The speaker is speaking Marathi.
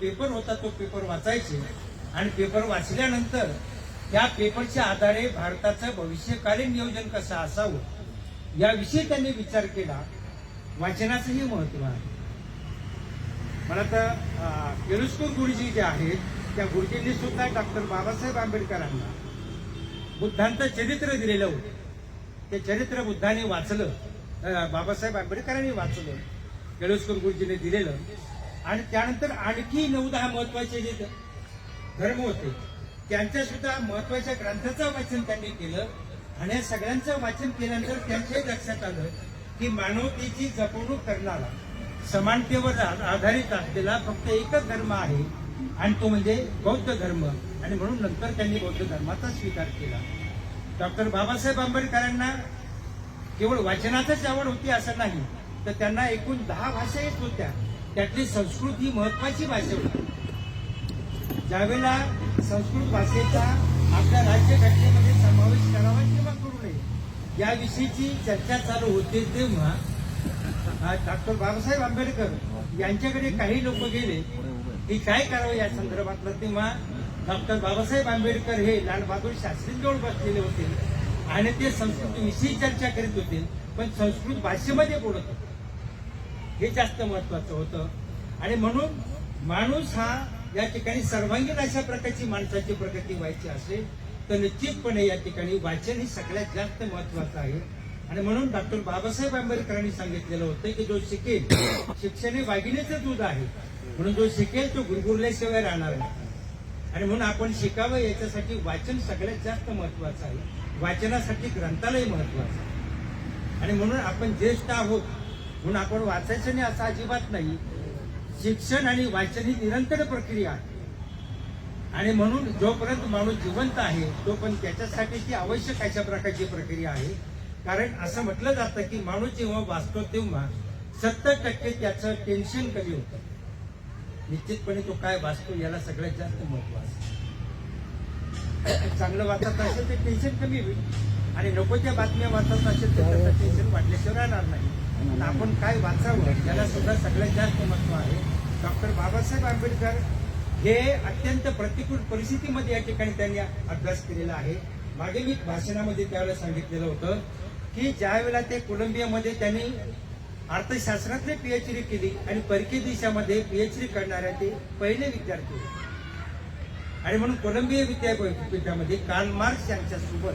पेपर होता तो पेपर वाचायचे. आणि पेपर वाचल्यानंतर त्या पेपरच्या आधारे भारताचं भविष्यकालीन नियोजन कसं असावं याविषयी त्यांनी विचार केला. वाचनाचंही महत्त्व आहे. मला तर किरुस्कर गुरुजी जे आहेत त्या गुरुजींनी सुद्धा डॉक्टर बाबासाहेब आंबेडकरांना बुद्धांचं चरित्र दिलेलं होतं. ते चरित्र बुद्धाने वाचलं. बाबासाहेब आंबेडकरांनी वाचलं. केळुस्कर गुरुजीने दिलेलं. आणि त्यानंतर आणखी नऊ दहा महत्त्वाचे जे धर्म होते त्यांच्या सुद्धा महत्त्वाच्या ग्रंथाचं वाचन त्यांनी केलं. आणि या सगळ्यांचं वाचन केल्यानंतर त्यांच्याही लक्षात आलं की मानवतेची जपवणूक करणारा समानतेवर आधारित असलेला फक्त एकच धर्म आहे. आणि तो म्हणजे बौद्ध धर्म. आणि म्हणून नंतर त्यांनी बौद्ध धर्माचा स्वीकार केला. डॉक्टर बाबासाहेब आंबेडकरांना केवळ वाचनाचाच आवड होती असं नाही तर त्यांना एकूण दहा भाषा येत होत्या. त्यातली संस्कृत ही महत्वाची भाषा होती. ज्यावेळेला संस्कृत भाषेचा आपल्या राज्यघटनेमध्ये समावेश करावा किंवा करू नये याविषयीची चर्चा चालू होते तेव्हा डॉक्टर बाबासाहेब आंबेडकर यांच्याकडे काही लोक गेले की काय करावं या संदर्भातलं तेव्हा डॉक्टर बाबासाहेब आंबेडकर हे लालबहादूर शास्त्रींजवळ बसलेले होते आणि ते संस्कृतीविषयी चर्चा करीत होते पण संस्कृत भाषेमध्ये बोलत होते. हे जास्त महत्वाचं होतं. आणि म्हणून माणूस हा या ठिकाणी सर्वांगीण अशा प्रकारची माणसाची प्रगती व्हायची असेल तर निश्चितपणे या ठिकाणी वाचन हे सगळ्यात जास्त महत्वाचं आहे. आणि म्हणून डॉक्टर बाबासाहेब आंबेडकरांनी सांगितलेलं होतं की जो शिकेल शिक्षण हे वाघिणीचं दूध आहे. म्हणून जो शिकेल तो गुरगुरल्याशिवाय राहणार नाही. आणि म्हणून आपण शिकावं याच्यासाठी वाचन सगळ्यात जास्त महत्वाचं आहे. वाचनासाठी ग्रंथालय महत्वाचं आहे. आणि म्हणून आपण ज्येष्ठ आहोत म्हणून आपण वाचायचं नाही असं अजिबात नाही. शिक्षण आणि वाचन ही निरंतर प्रक्रिया आहे. आणि म्हणून जोपर्यंत माणूस जिवंत आहे तोपर्यंत त्याच्यासाठी ती आवश्यक अशा प्रकारची प्रक्रिया आहे. कारण असं म्हटलं जातं की माणूस जेव्हा वाचतो तेव्हा सत्तर टक्के त्याचं टेन्शन कमी होतं. निश्चितपणे तो काय वाचतो याला सगळ्यात जास्त महत्त्व असतं. चांगलं वाचत असेल तर टेन्शन कमी होईल. आणि नको त्या बातम्या वाचत असेल तर त्याचं टेन्शन वाढल्याशिवाय राहणार नाही. आपण काय वाचावं याला सुद्धा सगळ्यात जास्त महत्त्व आहे. डॉक्टर बाबासाहेब आंबेडकर हे अत्यंत प्रतिकूल परिस्थितीमध्ये या ठिकाणी त्यांनी अभ्यास केलेला आहे. मागे मी भाषणामध्ये त्यावेळेला सांगितलेलं होतं की ज्यावेळेला ते कोलंबियामध्ये त्यांनी अर्थशास्त्रातली पीएचडी केली आणि परकीय देशामध्ये पीएचडी करणाऱ्या ते पहिले विद्यार्थी होते. आणि म्हणून कोलंबिया विद्यापीठामध्ये कार्ल मार्क्स यांच्यासोबत